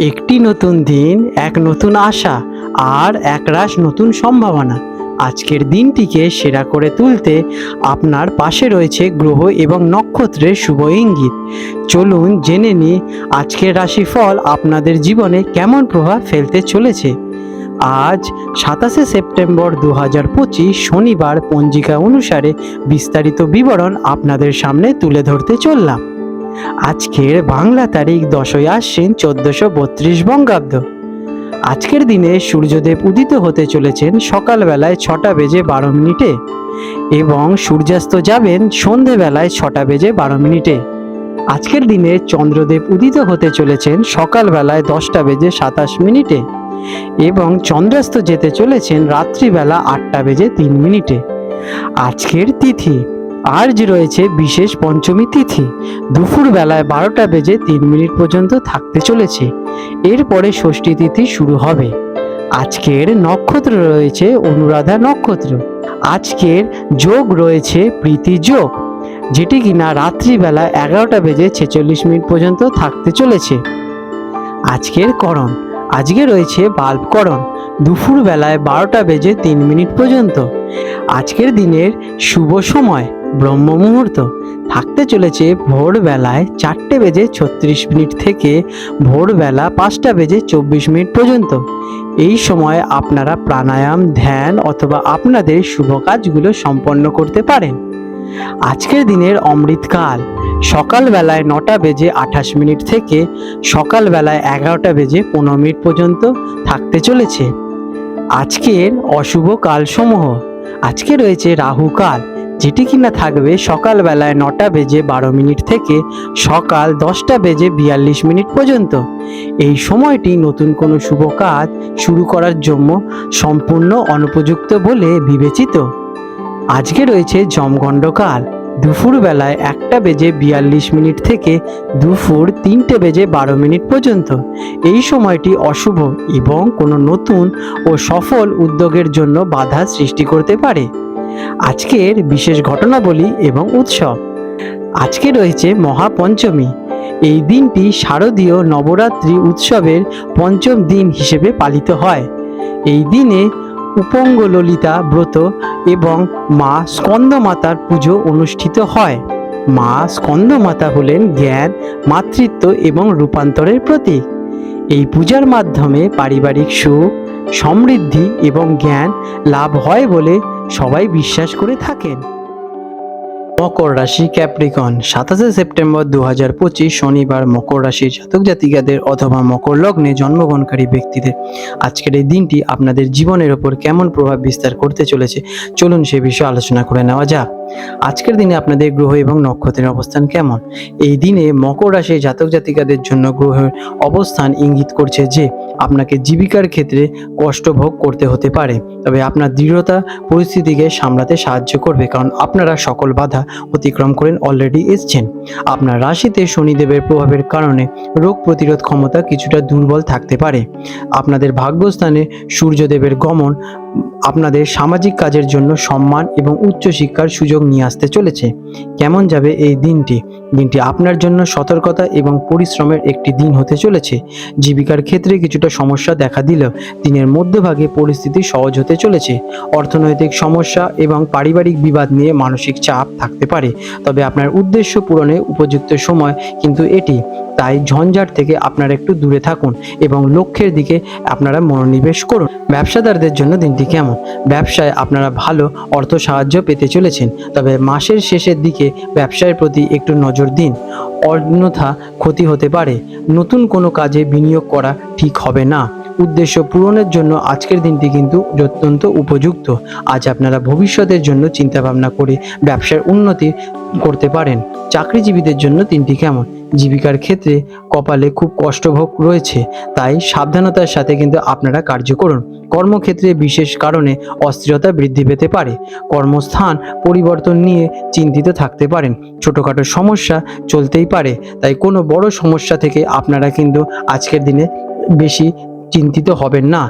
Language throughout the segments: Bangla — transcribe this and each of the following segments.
একটি নতুন দিন, এক নতুন আশা আর একরাশ নতুন সম্ভাবনা। আজকের দিনটিকে সেরা করে তুলতে আপনার পাশে রয়েছে গ্রহ এবং নক্ষত্রের শুভ ইঙ্গিত। চলুন জেনে নিই আজকের রাশিফল আপনাদের জীবনে কেমন প্রভাব ফেলতে চলেছে। আজ সাতাশে সেপ্টেম্বর দু হাজার পঁচিশ শনিবার পঞ্জিকা অনুসারে বিস্তারিত বিবরণ আপনাদের সামনে তুলে ধরতে চললাম। আজকের বাংলা তারিখ দশই আশ্বিন চোদ্দশো বত্রিশ বঙ্গাব্দ। আজকের দিনে সূর্যদেব উদিত হতে চলেছেন সকালবেলায় ছটা বেজে বারো মিনিটে এবং সূর্যাস্ত যাবেন সন্ধেবেলায় ছটা বেজে বারো মিনিটে। আজকের দিনে চন্দ্রদেব উদিত হতে চলেছেন সকালবেলায় দশটা বেজে সাতাশ মিনিটে এবং চন্দ্রাস্ত যেতে চলেছেন রাত্রিবেলা আটটা বেজে তিন মিনিটে। আজকের তিথি আজ রয়েছে বিশেষ পঞ্চমী তিথি দুপুর বেলায় বারোটা বেজে তিন মিনিট পর্যন্ত থাকতে চলেছে। এরপরে ষষ্ঠী তিথি শুরু হবে। আজকের নক্ষত্র রয়েছে অনুরাধা নক্ষত্র। আজকের যোগ রয়েছে প্রীতি যোগ, যেটি কিনা রাত্রিবেলা এগারোটা বেজে ছেচল্লিশ মিনিট পর্যন্ত থাকতে চলেছে। আজকের করণ, আজকে রয়েছে বাল্বকরণ দুপুর বেলায় বারোটা বেজে তিন মিনিট পর্যন্ত। আজকের দিনের শুভ সময় ব্রহ্ম মুহূর্ত থাকতে চলেছে ভোরবেলায় চারটে বেজে ছত্রিশ মিনিট থেকে ভোরবেলা পাঁচটা বেজে চব্বিশ মিনিট পর্যন্ত। এই সময় আপনারা প্রাণায়াম, ধ্যান অথবা আপনাদের শুভ কাজগুলো সম্পন্ন করতে পারেন। আজকের দিনের অমৃতকাল। সকালবেলায় নটা বেজে আঠাশ মিনিট থেকে সকালবেলায় এগারোটা বেজে পনেরো মিনিট পর্যন্ত থাকতে চলেছে। আজকের অশুভ কালসমূহ। আজকে রয়েছে রাহু কাল। যেটি কিনা থাকবে সকালবেলায় নটা বেজে বারো মিনিট থেকে সকাল দশটা বেজে বিয়াল্লিশ মিনিট পর্যন্ত। এই সময়টি নতুন কোনো শুভ কাজ শুরু করার জন্য সম্পূর্ণ অনুপযুক্ত বলে বিবেচিত। আজকে রয়েছে জমগণ্ডকাল দুপুর বেলায় একটা বেজে বিয়াল্লিশ মিনিট থেকে দুপুর তিনটে বেজে বারো মিনিট পর্যন্ত। এই সময়টি অশুভ এবং কোনো নতুন ও সফল উদ্যোগের জন্য বাধা সৃষ্টি করতে পারে। আজকের বিশেষ ঘটনাবলী এবং উৎসব। আজকে রয়েছে মহাপঞ্চমী। এই দিনটি শারদীয় নবরাত্রি উৎসবের পঞ্চম দিন হিসেবে পালিত হয়। এই দিনে উপঙ্গ ললিতা ব্রত এবং মা স্কন্দমাতার পুজো অনুষ্ঠিত হয়। মা স্কন্দমাতা হলেন জ্ঞান, মাতৃত্ব এবং রূপান্তরের প্রতীক। এই পূজার মাধ্যমে পারিবারিক সুখ, সমৃদ্ধি এবং জ্ঞান লাভ হয় বলে সবাই বিশ্বাস করে থাকেন। মকর রাশি ক্যাপ্রিকন, সাতাশে সেপ্টেম্বর দু হাজার পঁচিশ শনিবার মকর রাশির জাতক জাতিকাদের অথবা মকর লগ্নে জন্মগ্রহণকারী ব্যক্তিদের। আজকের এই দিনটি আপনাদের জীবনের ওপর কেমন প্রভাব বিস্তার করতে চলেছে? চলুন সে বিষয়ে আলোচনা করে নেওয়া যাক। আজকের দিনে আপনাদের গ্রহ এবং নক্ষত্রের অবস্থান কেমন? এই দিনে মকর রাশির জাতক জাতিকাদের জন্য গ্রহের অবস্থান ইঙ্গিত করছে যে, আপনাকে জীবিকার ক্ষেত্রে কষ্ট ভোগ করতে হতে পারে। তবে আপনার দৃঢ়তা পরিস্থিতিকে সামলাতে সাহায্য করবে কারণ আপনারা সকল বাধা অতিক্রম করেন অলরেডি এসছেন। আপনার রাশিতে শনিদেবের প্রভাবের কারণে রোগ প্রতিরোধ ক্ষমতা কিছুটা দুর্বল থাকতে পারে। আপনাদের ভাগ্যস্থানে সূর্যদেবের গমন আপনাদের সামাজিক কাজের জন্য সম্মান এবং উচ্চশিক্ষার সুযোগ নিয়ে আসতে চলেছে। কেমন যাবে এই দিনটি? দিনটি আপনার জন্য সতর্কতা এবং পরিশ্রমের একটি দিন হতে চলেছে। জীবিকার ক্ষেত্রে কিছুটা সমস্যা দেখা দিলেও দিনের মধ্যভাগে পরিস্থিতি সহজ হতে চলেছে। অর্থনৈতিক সমস্যা এবং পারিবারিক বিবাদ নিয়ে মানসিক চাপ থাকতে পারে। তবে আপনার উদ্দেশ্য পূরণে উপযুক্ত সময় কিন্তু এটি। তাই ঝঞ্ঝাট থেকে আপনারা একটু দূরে থাকুন এবং লক্ষ্যের দিকে আপনারা মনোনিবেশ করুন। ব্যবসাদারদের জন্য দিনটি কেমন? ব্যবসায় আপনারা ভালো অর্থ সাহায্য পেতে চলেছেন, তবে মাসের শেষের দিকে ব্যবসায়ের প্রতি একটু নজর দিন। অন্যথা ক্ষতি হতে পারে। নতুন কোনো কাজে বিনিয়োগ করা ঠিক হবে না। উদ্দেশ্য পূরণের জন্য আজকের দিনটি কিন্তু অত্যন্ত উপযুক্ত। আজ আপনারা ভবিষ্যতের জন্য চিন্তাভাবনা করে ব্যবসার উন্নতি করতে পারেন। চাকরিজীবীদের জন্য দিনটি কেমন? জীবিকার ক্ষেত্রে কপালে খুব কষ্টভোগ রয়েছে, তাই সাবধানতার সাথে কিন্তু আপনারা কার্য করুন। কর্মক্ষেত্রে বিশেষ কারণে অস্থিরতা বৃদ্ধি পেতে পারে। কর্মস্থান পরিবর্তন নিয়ে চিন্তিত থাকতে পারেন। ছোটোখাটো সমস্যা চলতেই পারে, তাই কোনো বড় সমস্যা থেকে আপনারা কিন্তু আজকের দিনে বেশি চিন্তিত হবেন না।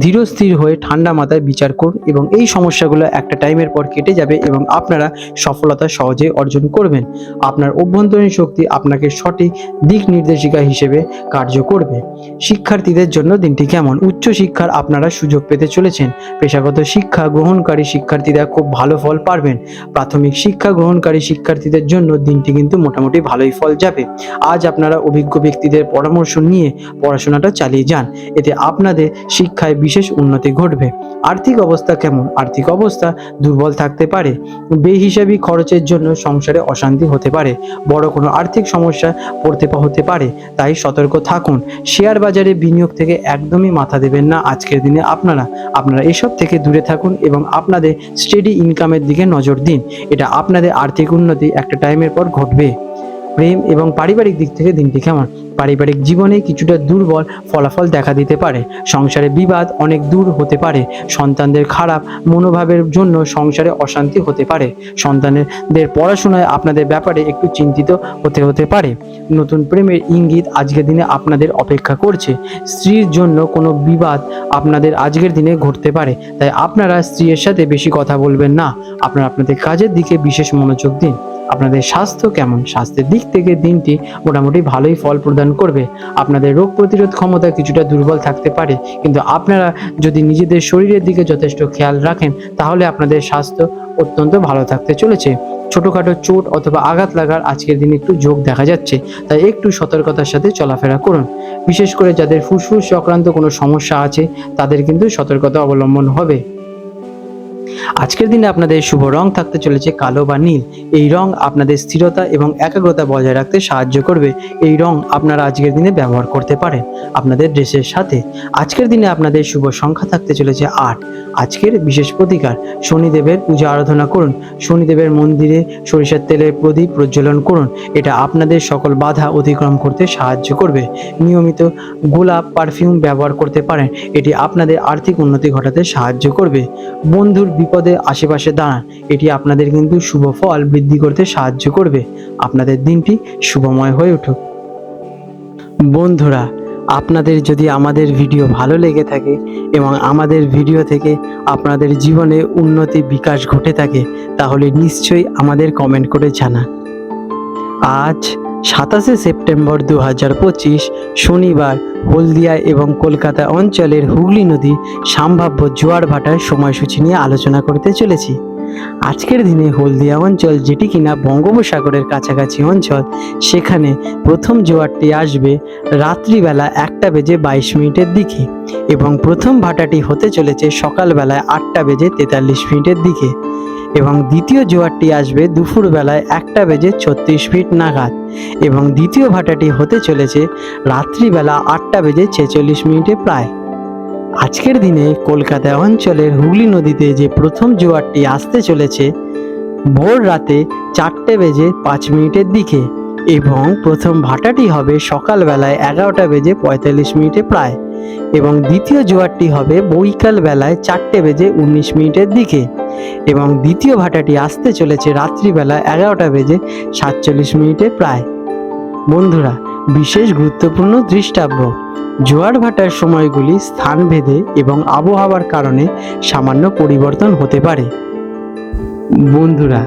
ধীরস্থির হয়ে ঠান্ডা মাথায় বিচার করুন এবং এই সমস্যাগুলো একটা টাইমের পর কেটে যাবে এবং আপনারা সফলতা সহজে অর্জন করবেন। আপনার অভ্যন্তরীণ শক্তি আপনাকে সঠিক দিক নির্দেশিকা হিসেবে কার্য করবে। শিক্ষার্থীদের জন্য দিনটি কেমন? উচ্চ শিক্ষার আপনারা সুযোগ পেতে চলেছেন। পেশাগত শিক্ষা গ্রহণকারী শিক্ষার্থীরা খুব ভালো ফল পারবেন। প্রাথমিক শিক্ষা গ্রহণকারী শিক্ষার্থীদের জন্য দিনটি কিন্তু মোটামুটি ভালোই ফল যাবে। আজ আপনারা অভিজ্ঞ ব্যক্তিদের পরামর্শ নিয়ে পড়াশোনাটা চালিয়ে যান। এতে আপনাদের শিক্ষায় বিশেষ উন্নতি ঘটবে। আর্থিক অবস্থা কেমন? আর্থিক অবস্থা দুর্বল থাকতে পারে। বেহিসাবি খরচের জন্য সংসারে অশান্তি হতে পারে। বড় কোনো আর্থিক সমস্যা পড়তে হতে পারে। তাই সতর্ক থাকুন। শেয়ার বাজারে বিনিয়োগ থেকে একদমই মাথা দেবেন না আজকের দিনে আপনারা। আপনারা এসব থেকে দূরে থাকুন এবং আপনাদের স্টেডি ইনকামের দিকে নজর দিন। এটা আপনাদের আর্থিক উন্নতি একটা টাইমের পর ঘটবে। প্রেম এবং পারিবারিক দিক থেকে দিনটি কেমন? পারিবারিক জীবনে কিছুটা দুর্বল ফলাফল দেখা দিতে পারে। সংসারে বিবাদ অনেক দূর হতে পারে। সন্তানদের খারাপ মনোভাবের জন্য সংসারে অশান্তি হতে পারে। সন্তানদের পড়াশোনায় আপনাদের ব্যাপারে একটু চিন্তিত হতে হতে পারে। নতুন প্রেমের ইঙ্গিত আজকের দিনে আপনাদের অপেক্ষা করছে। স্ত্রীর জন্য কোনো বিবাদ আপনাদের আজকের দিনে ঘটতে পারে। তাই আপনারা স্ত্রীর সাথে বেশি কথা বলবেন না। আপনারা আপনাদের কাজের দিকে বিশেষ মনোযোগ দিন। আপনাদের স্বাস্থ্য কেমন? স্বাস্থ্যের দিক থেকে দিনটি মোটামুটি ভালোই ফল প্রদান করবে। আপনাদের রোগ প্রতিরোধ ক্ষমতা কিছুটা দুর্বল থাকতে পারে। কিন্তু আপনারা যদি নিজেদের শরীরের দিকে যথেষ্ট খেয়াল রাখেন, তাহলে আপনাদের স্বাস্থ্য অত্যন্ত ভালো থাকতে চলেছে। ছোটোখাটো চোট অথবা আঘাত লাগার আজকের দিনে একটু যোগ দেখা যাচ্ছে। তাই একটু সতর্কতার সাথে চলাফেরা করুন। বিশেষ করে যাদের ফুসফুস সংক্রান্ত কোনো সমস্যা আছে, তাদের কিন্তু সতর্কতা অবলম্বন হবে। আজকের দিনে আপনাদের শুভ রং থাকতে চলেছে কালো বা নীল। এই রং আপনাদের স্থিরতা এবং একাগ্রতা বজায় রাখতে সাহায্য করবে। এই রং আপনারা আজকের দিনে ব্যবহার করতে পারেন আপনাদের ড্রেসের সাথে। আজকের দিনে আপনাদের শুভ সংখ্যা থাকতে চলেছে আট। আজকের বিশেষ প্রতিকার, শনিদেবের পূজা আরাধনা করুন। শনিদেবের মন্দিরে সরিষার তেলের প্রদীপ প্রজ্বলন করুন। এটা আপনাদের সকল বাধা অতিক্রম করতে সাহায্য করবে। নিয়মিত গোলাপ পারফিউম ব্যবহার করতে পারেন। এটি আপনাদের আর্থিক উন্নতি ঘটাতে সাহায্য করবে। বন্ধুর বিপদে আশেপাশে দাঁড়ান। এটি আপনাদের কিন্তু শুভ ফল বৃদ্ধি করতে সাহায্য করবে। আপনাদের দিনটি শুভময় হয়ে উঠুক। বন্ধুরা, আপনাদের যদি আমাদের ভিডিও ভালো লেগে থাকে এবং আমাদের ভিডিও থেকে আপনাদের জীবনে উন্নতি, বিকাশ ঘটে থাকে, তাহলে নিশ্চয়ই আমাদের কমেন্ট করে জানান। আজ সাতাশে সেপ্টেম্বর দু হাজার পঁচিশ, শনিবার হলদিয়া এবং কলকাতা অঞ্চলের হুগলি নদী সম্ভাব্য জোয়ার ভাটার সময়সূচি নিয়ে আলোচনা করতে চলেছি। আজকের দিনে হলদিয়া অঞ্চল যেটি কিনা বঙ্গোপসাগরের কাছাকাছি অঞ্চল, সেখানে প্রথম জোয়ারটি আসবে রাত্রিবেলা একটা বেজে বাইশ মিনিটের দিকে এবং প্রথম ভাটাটি হতে চলেছে সকালবেলায় আটটা বেজে তেতাল্লিশ মিনিটের দিকে। এবং দ্বিতীয় জোয়ারটি আসবে দুপুর বেলায় একটা বেজে ছত্রিশ ফিট নাগাদ এবং দ্বিতীয় ভাটাটি হতে চলেছে রাত্রিবেলা আটটা বেজে ছেচল্লিশ মিনিটে প্রায়। আজকের দিনে কলকাতা অঞ্চলের হুগলি নদীতে যে প্রথম জোয়ারটি আসতে চলেছে, ভোর রাতে চারটে বেজে পাঁচ মিনিটের দিকে এবং প্রথম ভাটাটি হবে সকালবেলায় এগারোটা বেজে পঁয়তাল্লিশ মিনিটে প্রায়। এবং দ্বিতীয় জোয়ারটি হবে বৈকাল বেলায় চারটে বেজে উনিশ মিনিটের দিকে এবং দ্বিতীয় ভাটাটি আসতে চলেছে রাত্রিবেলা এগারোটা বেজে সাতচল্লিশ মিনিটে প্রায়। বন্ধুরা, বিশেষ গুরুত্বপূর্ণ দৃষ্টাব্য। জোয়ার ভাটার সময়গুলি স্থানভেদে এবং আবহাওয়ার কারণে সামান্য পরিবর্তন হতে পারে। বন্ধুরা